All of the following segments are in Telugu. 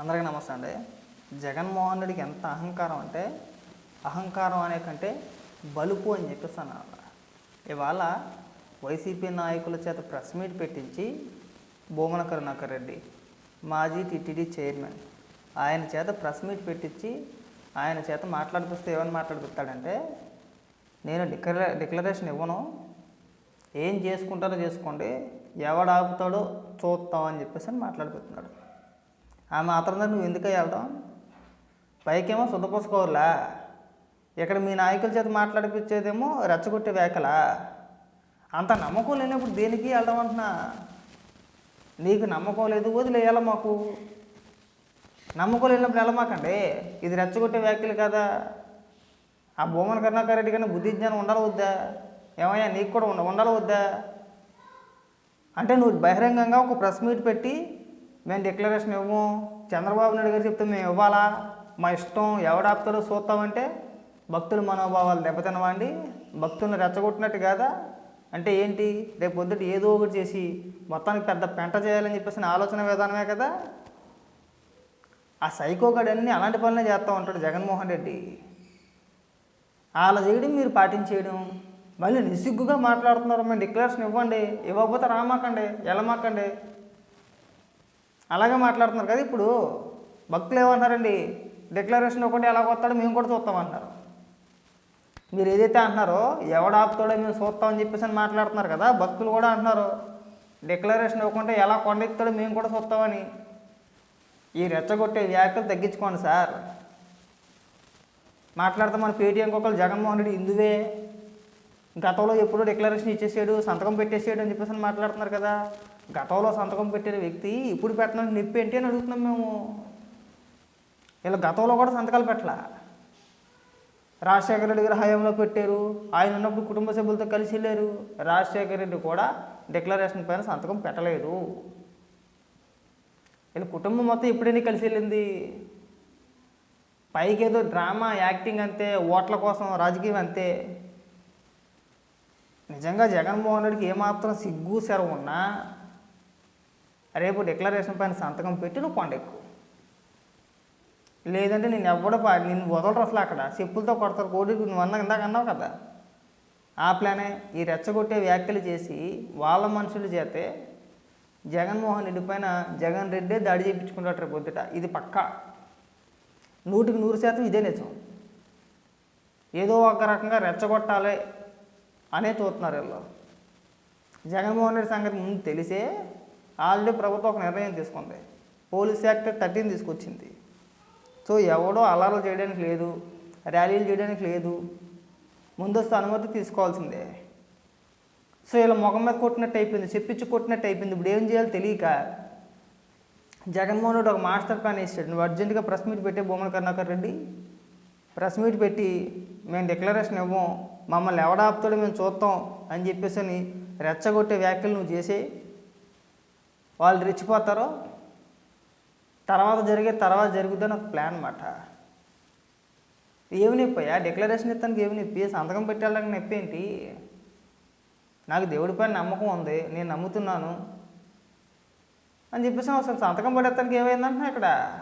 అందరికీ నమస్తే అండి. జగన్మోహన్ రెడ్డికి ఎంత అహంకారం అంటే అహంకారం అనే కంటే బలుపు అని చెప్పేసి అన్నారు ఇవాళ వైసీపీ నాయకుల చేత ప్రెస్ మీట్ పెట్టించి భూమన కరుణాకర్ రెడ్డి మాజీ టిటిడి చైర్మన్ ఆయన చేత ప్రెస్ మీట్ పెట్టించి ఆయన చేత మాట్లాడిపిస్తే ఏమని మాట్లాడిపిస్తాడంటే నేను డిక్లరే డిక్లరేషన్ ఇవ్వను. ఏం చేసుకుంటారో చేసుకోండి. ఎవడు ఆపుతాడో చెప్పేసి అని మాట్లాడిపోతున్నాడు ఆ మాత్రం నువ్వు ఎందుకు వెళ్దాం పైకేమో శుద్ధపోసుకోవాలా ఇక్కడ మీ నాయకుల చేత మాట్లాడిపించేదేమో రెచ్చగొట్టే వ్యాఖ్యలా అంత నమ్మకం లేనప్పుడు దేనికి వెళ్ళడం అంటున్నా? నీకు నమ్మకం లేదు వదిలేయాల మాకు? నమ్మకం లేనప్పుడు వెళ్ళమాకండి ఇది రెచ్చగొట్టే వ్యాఖ్యలు కదా? ఆ భూమన కరుణాకర్ రెడ్డి కన్నా బుద్ధి జ్ఞానం ఉండాలి వద్దా ఏమయ్యా నీకు కూడా ఉండ ఉండాలి వద్దా అంటే నువ్వు బహిరంగంగా ఒక ప్రెస్ మీట్ పెట్టి మేము డిక్లరేషన్ ఇవ్వము. చంద్రబాబు నాయుడు గారు చెప్తే మేము ఇవ్వాలా? మా ఇష్టం ఎవడాపుతారో చూస్తామంటే భక్తుల మనోభావాలు దెబ్బతినవండి. భక్తులను రెచ్చగొట్టినట్టు కాదా? అంటే ఏంటి? రేపు పొద్దుట ఏదో ఒకటి చేసి మొత్తానికి పెద్ద పెంట చేయాలని చెప్పేసి ఆలోచన విధానమే కదా? ఆ సైకోగాడన్నీ అలాంటి పనులే చేస్తూ ఉంటాడు జగన్మోహన్ రెడ్డి. అలా చేయడం మీరు పాటించేయడం. మళ్ళీ నిస్సిగ్గుగా మాట్లాడుతున్నారు మేము డిక్లరేషన్ ఇవ్వండి. ఇవ్వకపోతే రామాకండి వెళ్ళమాకండి. అలాగే మాట్లాడుతున్నారు కదా ఇప్పుడు భక్తులు ఏమంటారండి డిక్లరేషన్ ఒకటి ఎలా వస్తాడో మేము కూడా చూస్తామంటారు మీరు ఏదైతే అంటున్నారో ఎవడు ఆపుతాడో మేము చూస్తామని చెప్పేసి అని మాట్లాడుతున్నారు కదా భక్తులు కూడా అంటున్నారు. డిక్లరేషన్ ఇవ్వకుండా ఎలా కొండెక్కుతాడో మేము కూడా చూస్తామని. ఈ రెచ్చగొట్టే వ్యాఖ్యలు తగ్గించుకోండి సార్. మాట్లాడితే మన పేటీఎం ఒకళ్ళు జగన్మోహన్ రెడ్డి హిందువే. గతంలో ఎప్పుడో డిక్లరేషన్ ఇచ్చేసాడు సంతకం పెట్టేసాడు అని చెప్పేసి అని మాట్లాడుతున్నారు కదా. గతంలో సంతకం పెట్టిన వ్యక్తి ఇప్పుడు పెట్టడానికి నొప్పి ఏంటి అని అడుగుతున్నాం మేము. వీళ్ళు గతంలో కూడా సంతకాలు పెట్టలా. రాజశేఖర రెడ్డి గారు హయాంలో పెట్టారు. ఆయన ఉన్నప్పుడు కుటుంబ సభ్యులతో కలిసి వెళ్ళారు. రాజశేఖర రెడ్డి కూడా డిక్లరేషన్ పైన సంతకం పెట్టలేదు. వీళ్ళ కుటుంబం మొత్తం ఎప్పుడైనా కలిసి వెళ్ళింది. పైకి ఏదో డ్రామా యాక్టింగ్ అంతే ఓట్ల కోసం రాజకీయం అంతే. నిజంగా జగన్మోహన్ రెడ్డికి ఏమాత్రం సిగ్గు సెరవు ఉన్నా రేపు డిక్లరేషన్ పైన సంతకం పెట్టి నువ్వు కొండెక్కు లేదంటే నేను ఎవడో పా వదలరు అసలు అక్కడ. చెప్పులతో కొడతారు కోడికి నువ్వు అన్న ఇందాక అన్నావు కదా. ఆ ప్లానే ఈ రెచ్చగొట్టే వ్యాఖ్యలు చేసి వాళ్ళ మనుషులు చేతే జగన్మోహన్ రెడ్డి పైన జగన్ రెడ్డే దాడి చేయించుకుంటాడు రేపు పొద్దుట. ఇది పక్కా. నూటికి నూరు శాతం ఇదే నిజం. ఏదో ఒక రకంగా రెచ్చగొట్టాలి అనే చూస్తున్నారు వీళ్ళు. జగన్మోహన్ రెడ్డి సంగతి ముందు తెలిసే ఆల్రెడీ ప్రభుత్వం ఒక నిర్ణయం తీసుకుంది. పోలీస్ యాక్ట్ థర్టీన్ తీసుకొచ్చింది. సో ఎవడో అలారాలు చేయడానికి లేదు ర్యాలీలు చేయడానికి లేదు ముందస్తు అనుమతి తీసుకోవాల్సిందే. సో ఇలా ముఖం మీద కొట్టినట్టు అయిపోయింది చెప్పించి కొట్టినట్టు అయిపోయింది. ఇప్పుడు ఏం చేయాలో తెలియక జగన్మోహన్ రెడ్డి ఒక మాస్టర్ ప్లాన్ వేసాడు. నువ్వు అర్జెంటుగా ప్రెస్ మీట్ పెట్టే భూమన కరుణాకర్ రెడ్డి ప్రెస్ మీట్ పెట్టి మేము డిక్లరేషన్ ఇవ్వం మమ్మల్ని ఎవడాపుతాడో మేము చూస్తాం అని చెప్పేసి అని రెచ్చగొట్టే వ్యాఖ్యలు నువ్వు చేసే వాళ్ళు రెచ్చిపోతారో? తర్వాత జరిగే తర్వాత జరుగుతుందని ఒక ప్లాన్ అన్నమాట. ఏమి నొప్పియా డిక్లరేషన్ ఇస్తానికి ఏమి నొప్పి? సంతకం పెట్టాలని నొప్పి ఏంటి? నాకు దేవుడిపై నమ్మకం ఉంది. నేను నమ్ముతున్నాను. అని చెప్పేసి అసలు సంతకం పడేస్తానికి ఏమైందంటున్నా ఇక్కడ?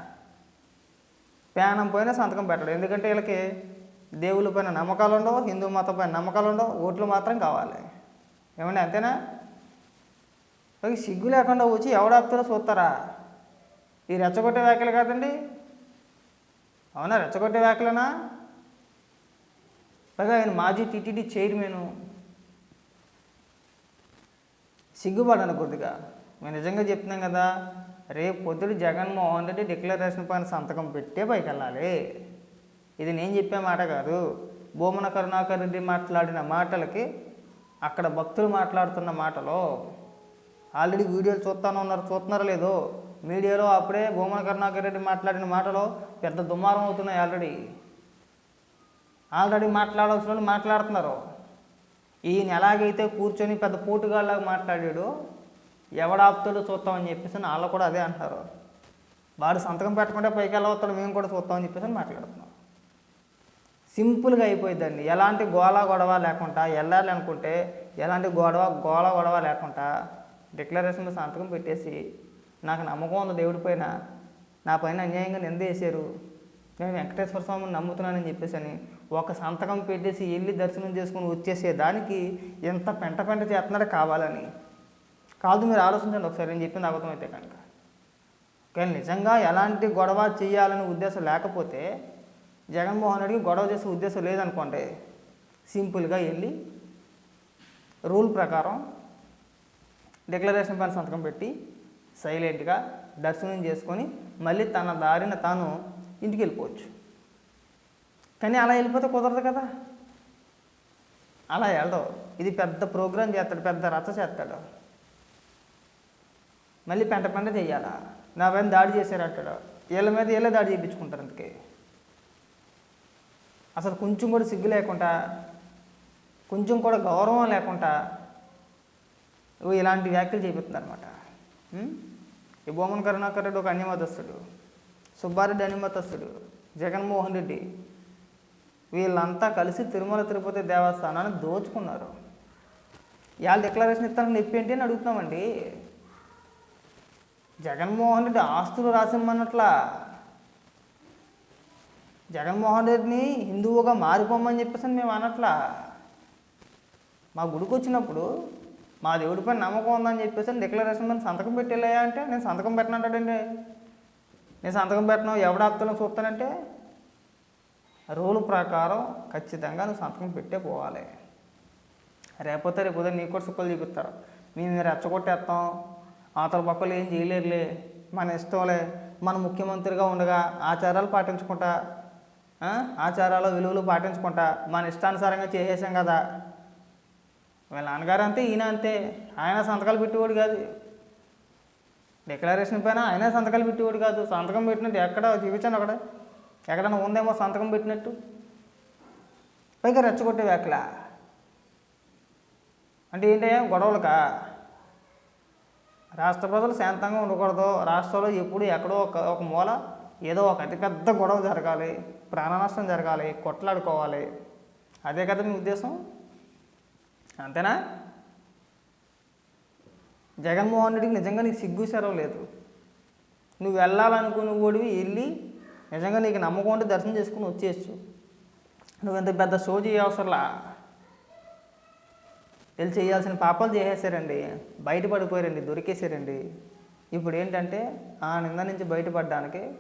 ప్యానం పైన సంతకం పెట్టడం. ఎందుకంటే వీళ్ళకి దేవుళ్ళ పైన నమ్మకాలు ఉండవు హిందూ మతం పైన నమ్మకాలు ఉండవు ఓట్లు మాత్రం కావాలి. ఏమండి అంతేనా? సిగ్గు లేకుండా వచ్చి ఎవడాపుతారో చూస్తారా? ఈ రెచ్చగొట్టే వ్యాఖ్యలు కాదండి. అవునా రెచ్చగొట్టే వ్యాఖ్యలేనా? పైగా ఆయన మాజీ టీటీడీ చైర్మను సిగ్గుపడను కొద్దిగా. మేము నిజంగా చెప్తున్నాం కదా రేపు పొద్దుడు జగన్మోహన్ రెడ్డి డిక్లరేషన్ పైన సంతకం పెట్టే పైకి వెళ్ళాలి ఇది నేను చెప్పే మాట కాదు. భూమన కరుణాకర్ రెడ్డి మాట్లాడిన మాటలకి అక్కడ భక్తులు మాట్లాడుతున్న మాటలో ఆల్రెడీ వీడియోలు చూస్తాను ఉన్నారు చూస్తున్నారో లేదో మీడియాలో అప్పుడే భూమన కరుణాకర్ రెడ్డి మాట్లాడిన మాటలు పెద్ద దుమారం అవుతున్నాయి ఆల్రెడీ. ఆల్రెడీ మాట్లాడాల్సిన వాళ్ళు మాట్లాడుతున్నారు. ఈయన ఎలాగైతే కూర్చొని పెద్ద పోటుగాళ్ళలాగా మాట్లాడాడో ఎవడాపుతాడో చూస్తామని చెప్పేసి వాళ్ళు కూడా అదే అంటారు. వాడు సంతకం పెట్టకుండా పైకి ఎలా వస్తాడు మేము కూడా చూస్తామని చెప్పేసి మాట్లాడుతున్నాం. సింపుల్గా అయిపోయిందండి ఎలాంటి గోళ గొడవ లేకుండా వెళ్ళాలి అనుకుంటే ఎలాంటి గొడవ గోళ గొడవ లేకుండా డిక్లరేషన్లో సంతకం పెట్టేసి నాకు నమ్మకం ఉంది దేవుడి పైన. నా పైన అన్యాయంగా నింద వేశారు నేను వెంకటేశ్వర స్వామిని నమ్ముతున్నానని చెప్పేసి అని ఒక సంతకం పెట్టేసి వెళ్ళి దర్శనం చేసుకుని వచ్చేసే దానికి ఎంత పెంట పెంట చేస్తున్నారో కావాలని. కాదు మీరు ఆలోచించండి ఒకసారి. నేను చెప్పింది అబద్ధమైతే కనుక. కానీ నిజంగా ఎలాంటి గొడవ చేయాలనే ఉద్దేశం లేకపోతే జగన్మోహన్ రెడ్డికి గొడవ చేసే ఉద్దేశం లేదనుకోండి. సింపుల్గా వెళ్ళి రూల్ ప్రకారం డిక్లరేషన్ పైన సంతకం పెట్టి సైలెంట్గా దర్శనం చేసుకొని మళ్ళీ తన దారిన తాను ఇంటికి వెళ్ళిపోవచ్చు. కానీ అలా వెళ్ళిపోతే కుదరదు కదా. అలా వెళ్ళదు. ఇది పెద్ద ప్రోగ్రాం చేస్తాడు పెద్ద రచ్చ చేస్తాడు. మళ్ళీ పెంట పెంట చెయ్యాలా నా పైన దాడి చేశారంటాడు వీళ్ళ మీద వీళ్ళే దాడి చేయించుకుంటారు అందుకే. అసలు కొంచెం కూడా సిగ్గు లేకుండా కొంచెం కూడా గౌరవం లేకుండా ఇలాంటి వ్యాఖ్యలు చేపిస్తున్నారు అనమాట ఈ బొమ్మన కరుణాకర్ రెడ్డి ఒక అన్యమతస్తుడు సుబ్బారెడ్డి అన్యమతస్తుడు జగన్మోహన్ రెడ్డి వీళ్ళంతా కలిసి తిరుమల తిరుపతి దేవస్థానాన్ని దోచుకున్నారు. ఇవాళ డిక్లరేషన్ ఇస్తానని నొప్పి ఏంటి అని అడుగుతున్నామండి. జగన్మోహన్ రెడ్డి ఆస్తులు రాసిమ్మన్నట్లా జగన్మోహన్ రెడ్డిని హిందువుగా మారిపోమని చెప్పేసి మేము అనట్లా మా గుడికి వచ్చినప్పుడు మా దేవుడిపై నమ్మకం ఉందని చెప్పేసి డిక్లరేషన్ మీద సంతకం పెట్టేలే అంటే నేను సంతకం పెట్టనంటాడండి. నేను సంతకం పెట్టను ఎవడాప్తులను చూస్తానంటే రూల్ ప్రకారం ఖచ్చితంగా నువ్వు సంతకం పెట్టే పోవాలి. రేపోతే రేపు ఉదయం నీకు కూడా సుక్కలు చూపిస్తారు మేము రెచ్చగొట్టేస్తాం అవతల పక్కలు ఏం చేయలేరులే మన ఇష్టంలే మన ముఖ్యమంత్రిగా ఉండగా ఆచారాలు పాటించుకుంటా ఆచారాలు విలువలు పాటించుకుంటా మన ఇష్టానుసారంగా చేసేసాం కదా వాళ్ళ నాన్నగారు అంతే ఈయన అంతే ఆయన సంతకాలు పెట్టేవాడు కాదు. డిక్లరేషన్ పైన ఆయన సంతకాలు పెట్టేవాడు కాదు. సంతకం పెట్టినట్టు ఎక్కడ చూపించాను అక్కడ. ఎక్కడైనా ఉందేమో సంతకం పెట్టినట్టు. పైగా రెచ్చగొట్టే అక్కడ అంటే ఏంటయ్యా గొడవలకా? రాష్ట్ర ప్రజలు శాంతంగా ఉండకూడదు. రాష్ట్రంలో ఎప్పుడు ఎక్కడో ఒక ఒక మూల ఏదో ఒక అతిపెద్ద గొడవ జరగాలి. ప్రాణ నష్టం జరగాలి. కొట్లాడుకోవాలి. అదే కదా మీ ఉద్దేశం? అంతేనా? జగన్మోహన్ రెడ్డికి నిజంగా నీకు సిగ్గు సెరవు లేదు. నువ్వు వెళ్ళాలనుకున్న ఓడివి వెళ్ళి నిజంగా నీకు నమ్మకం ఉంటే దర్శనం చేసుకుని వచ్చేయచ్చు. నువ్వు ఇంత పెద్ద షో చేయవసరంలా? వీళ్ళు చేయాల్సిన పాపాలు చేసేసారండి. బయటపడిపోయారండి దొరికేసారండి. ఇప్పుడు ఏంటంటే ఆ నింద నుంచి బయటపడడానికి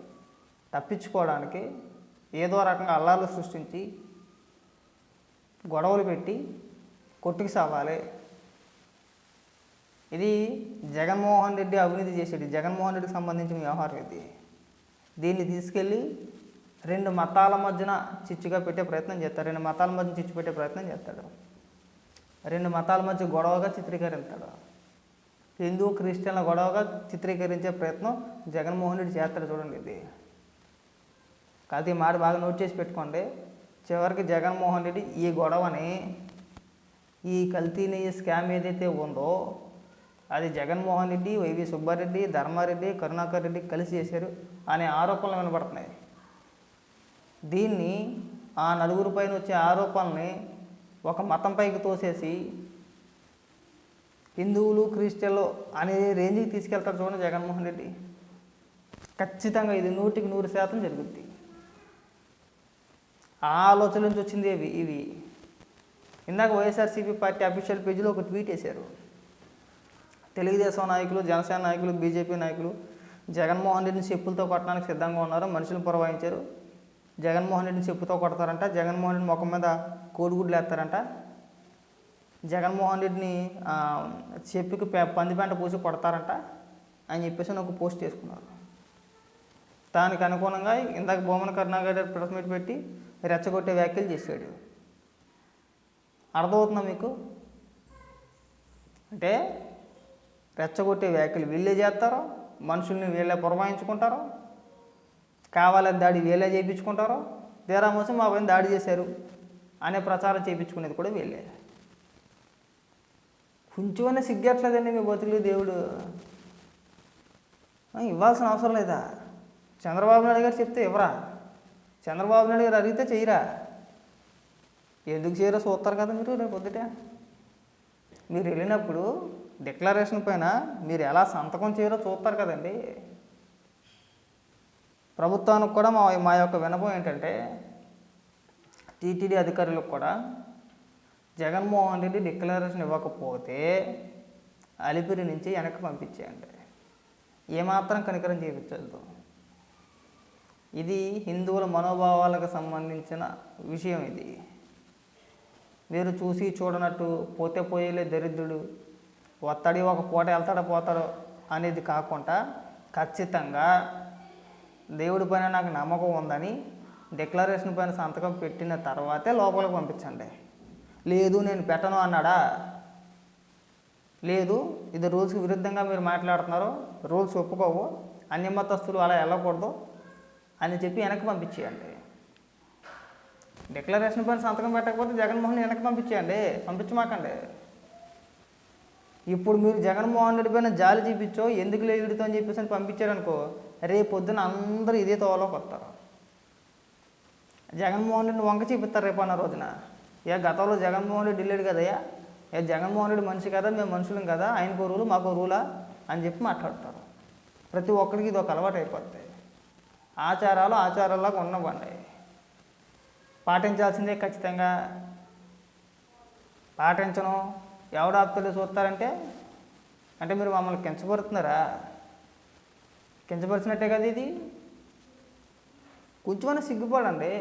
తప్పించుకోవడానికి ఏదో రకంగా అల్లాలు సృష్టించి గొడవలు పెట్టి కొట్టుకు సావాలి. ఇది జగన్మోహన్ రెడ్డి అవినీతి చేసేది. జగన్మోహన్ రెడ్డికి సంబంధించిన వ్యవహారం ఇది. దీన్ని తీసుకెళ్ళి రెండు మతాల మధ్యన చిచ్చుగా పెట్టే ప్రయత్నం చేస్తాడు. రెండు మతాల మధ్య చిచ్చు పెట్టే ప్రయత్నం చేస్తాడు. రెండు మతాల మధ్య గొడవగా చిత్రీకరిస్తాడు హిందూ క్రిస్టియన్ల గొడవగా చిత్రీకరించే ప్రయత్నం జగన్మోహన్ రెడ్డి చేస్తాడు చూడండి ఇది. కాదు ఈ మాట బాగా నోట్ చేసి పెట్టుకోండి. చివరికి జగన్మోహన్ రెడ్డి ఈ గొడవని ఈ కల్తీని స్కామ్ ఏదైతే ఉందో అది జగన్మోహన్ రెడ్డి వైవి సుబ్బారెడ్డి ధర్మారెడ్డి కరుణాకర్ రెడ్డి కలిసి చేశారు అనే ఆరోపణలు వినపడుతున్నాయి దీన్ని ఆ నలుగురు పైన వచ్చే ఆరోపణల్ని ఒక మతంపైకి తోసేసి హిందువులు క్రిస్టియన్లు అనే రేంజ్కి తీసుకెళ్తారు చూడండి జగన్మోహన్ రెడ్డి. ఖచ్చితంగా ఇది నూటికి నూరు శాతం జరుగుద్ది. ఆ ఆలోచన నుంచి వచ్చింది ఇవి ఇవి. ఇందాక వైఎస్ఆర్సీపీ పార్టీ అఫీషియల్ పేజీలో ఒక ట్వీట్ వేశారు. తెలుగుదేశం నాయకులు జనసేన నాయకులు బీజేపీ నాయకులు జగన్మోహన్ రెడ్డిని చెప్పులతో కొట్టడానికి సిద్ధంగా ఉన్నారు మనుషులు పురవాయించారు జగన్మోహన్ రెడ్డిని చెప్పుతో కొడతారంట జగన్మోహన్ రెడ్డి ముఖం మీద కోడిగుడ్లు వేస్తారంట. జగన్మోహన్ రెడ్డిని చెప్పుకి పంది పెంట పూసి కొడతారంట అని చెప్పేసి ఒక పోస్ట్ చేసుకున్నారు దానికి అనుగుణంగా ఇందాక బొమ్మన కరుణాకర్ రెడ్డి ప్రెస్ మీట్ పెట్టి రెచ్చగొట్టే వ్యాఖ్యలు చేశాడు. అర్థమవుతుందా మీకు? అంటే రెచ్చగొట్టే వ్యాఖ్యలు వీళ్ళే చేస్తారు? మనుషుల్ని వీళ్ళే పురమాయించుకుంటారో? కావాలని దాడి వీళ్ళే చేయించుకుంటారో? తీరా మోసం మా పైన దాడి చేశారు అనే ప్రచారం చేయించుకునేది కూడా వీళ్ళే. కొంచెమన్నా సిగ్గట్లేదండి మీ బతుకులు దేవుడు. ఇవ్వాల్సిన అవసరం లేదా? చంద్రబాబు నాయుడు గారు చెప్తే ఇవ్వరా? చంద్రబాబు నాయుడు గారు అడిగితే చెయ్యరా? ఎందుకు చేయరో చూస్తారు కదా మీరు రేపు పొద్దుట. మీరు వెళ్ళినప్పుడు డిక్లరేషన్ పైన మీరు ఎలా సంతకం చేయరో చూస్తారు కదండి. ప్రభుత్వానికి కూడా మా మా యొక్క వినపం ఏంటంటే టీటీడీ అధికారులకు కూడా జగన్మోహన్ రెడ్డి డిక్లరేషన్ ఇవ్వకపోతే అలిపిరి నుంచి వెనక్కి పంపించేయండి. ఏమాత్రం కనికరం చేయించద్దు. ఇది హిందువుల మనోభావాలకు సంబంధించిన విషయం ఇది. మీరు చూసి చూడనట్టు పోతే పోయేలే దరిద్రుడు. వత్తడి ఒక పూట వెళ్తాడో పోతాడో అనేది కాకుండా ఖచ్చితంగా దేవుడి పైన నాకు నమ్మకం ఉందని డిక్లరేషన్ పైన సంతకం పెట్టిన తర్వాతే లోపలికి పంపించండి. లేదు నేను పెట్టను అన్నాడా? లేదు ఇది రూల్స్కి విరుద్ధంగా మీరు మాట్లాడుతున్నారు రూల్స్ ఒప్పుకోవు అన్ని అలా వెళ్ళకూడదు అని చెప్పి వెనక్కి పంపించేయండి. డిక్లరేషన్ పైన సంతకం పెట్టకపోతే జగన్మోహన్ వెనక్కి పంపించేయండి. పంపించమాకండి. ఇప్పుడు మీరు జగన్మోహన్ రెడ్డి పైన జాలి చూపించో ఎందుకు లేడుతో అని చెప్పేసి అని పంపించారనుకో రేపు పొద్దున అందరూ ఇదే తోవలోకి వస్తారు. జగన్మోహన్ రెడ్డిని వంక చూపిస్తారు రేపు అన్న రోజున. ఏ గతంలో జగన్మోహన్ రెడ్డి వెళ్ళాడు కదయ్యా ఏ? జగన్మోహన్ రెడ్డి మనిషి కదా మేము మనుషులం కదా ఆయనకు రూలు మాకు రూలా అని చెప్పి మాట్లాడతారు. ప్రతి ఒక్కరికి ఇది ఒక అలవాటు అయిపోతుంది ఆచారాలు ఆచారాల్లాగా ఉన్నవ్వండి. పాటించాల్సిందే ఖచ్చితంగా. పాటించను. ఎవడు ఆప్తులు చూస్తారంటే అంటే మీరు మమ్మల్ని కించపరుతున్నారా? కించపరిచినట్టే కదా ఇది? కొంచెమైనా సిగ్గుపడండి.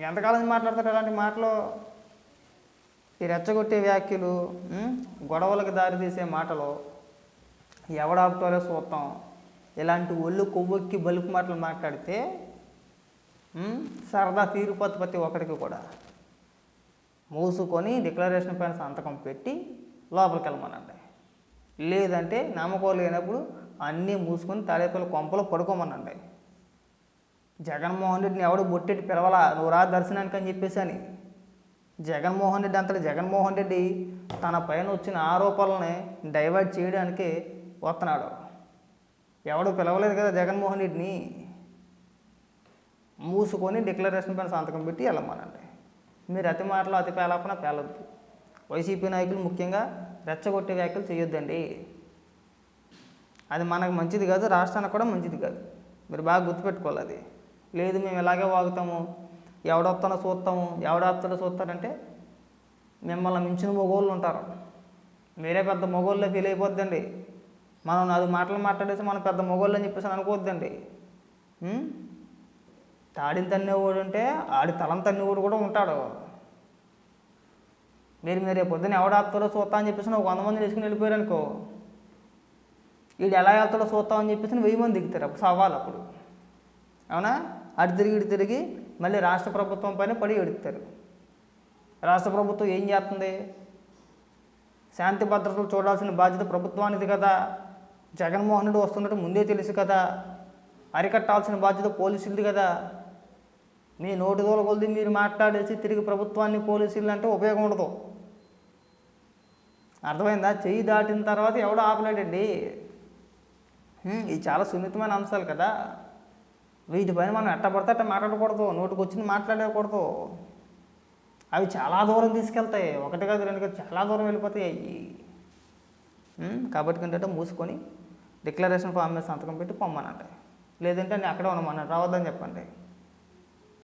ఎంతకాలం మాట్లాడతారు అలాంటి మాటలు? ఈ రెచ్చగొట్టే వ్యాఖ్యలు గొడవలకు దారితీసే మాటలు ఎవడాపుతారో చూస్తాం. ఇలాంటి ఒళ్ళు కొవ్వొక్కి బలుపు మాటలు మాట్లాడితే సరదా తీరుపోతు ప్రతి ఒక్కడికి కూడా. మూసుకొని డిక్లరేషన్ పైన సంతకం పెట్టి లోపలికి వెళ్ళమనండి. లేదంటే నమ్మకం లేనప్పుడు అన్నీ మూసుకొని తాడేపల్లి కొంపలో పడుకోమనండి. జగన్మోహన్ రెడ్డిని ఎవడు బొట్టెట్టి పిలవలా? నువ్వు రా దర్శనానికి అని చెప్పేసి అని. జగన్మోహన్ రెడ్డి అంతటి జగన్మోహన్ రెడ్డి తన పైన వచ్చిన ఆరోపణలని డైవర్ట్ చేయడానికి వస్తున్నాడు. ఎవడు పిలవలేదు కదా జగన్మోహన్ రెడ్డిని. మూసుకొని డిక్లరేషన్ పైన సంతకం పెట్టి వెళ్ళమనండి. మీరు అతి మాటలు అతి పేలాపన పేలొద్దు. వైసీపీ నాయకులు ముఖ్యంగా రెచ్చగొట్టే వ్యాఖ్యలు చేయొద్దండి. అది మనకు మంచిది కాదు రాష్ట్రానికి కూడా మంచిది కాదు. మీరు బాగా గుర్తుపెట్టుకోవాలి అది. లేదు మేము ఇలాగే వాగుతాము ఎవడొస్తానో చూస్తాము ఎవడొస్తాడో చూస్తారంటే మిమ్మల్ని మించిన మొగోళ్ళు ఉంటారు. మీరే పెద్ద మొగోళ్ళే ఫీల్ అయిపోద్దండి. మనం అది మాటలు మాట్లాడేసి మనం పెద్ద మొగోళ్ళు అని చెప్పేసి అనుకోవద్దండి తాడిని తన్నేవాడు ఉంటే ఆడి తలం తన్నేవాడు కూడా ఉంటాడు. మీరు మీరు రేపు పొద్దున్న ఎవడు ఆపుతారో చూస్తా అని చెప్పేసి ఒక వంద మంది వేసుకుని వెళ్ళిపోయారు అనుకో. వీడు ఎలా వెళ్తాడో చూస్తామని చెప్పేసి వెయ్యి మంది దిగుతారు అప్పుడు సవాల్ అప్పుడు. అవునా? అటు తిరిగి ఇటు తిరిగి మళ్ళీ రాష్ట్ర ప్రభుత్వం పైన పడి ఎడుగుతారు రాష్ట్ర ప్రభుత్వం ఏం చేస్తుంది? శాంతి భద్రతలు చూడాల్సిన బాధ్యత ప్రభుత్వానిది కదా. జగన్మోహన్ రెడ్డి వస్తున్నట్టు ముందే తెలుసు కదా. అరికట్టాల్సిన బాధ్యత పోలీసులది కదా. మీ నోటి దోల కొలిది మీరు మాట్లాడేసి తిరిగి ప్రభుత్వాన్ని పోలీసులు అంటే ఉపయోగం ఉండదు. అర్థమైందా? చెయ్యి దాటిన తర్వాత ఎవడో ఆపలేడండి. ఇది చాలా సున్నితమైన అంశాలు కదా. వీటిపైన మనం ఎట్ట పడితే అట్ట మాట్లాడకూడదు నోటికి వచ్చింది మాట్లాడకూడదు. అవి చాలా దూరం తీసుకెళ్తాయి. ఒకటి కాదు రెండు కాదు చాలా దూరం వెళ్ళిపోతాయి అవి. కాబట్టి ఏంటంటే మూసుకొని డిక్లరేషన్ ఫామ్ మీద సంతకం పెట్టి పొమ్మనండి. లేదంటే నేను అక్కడే ఉండమన్నాను రావద్దని చెప్పండి.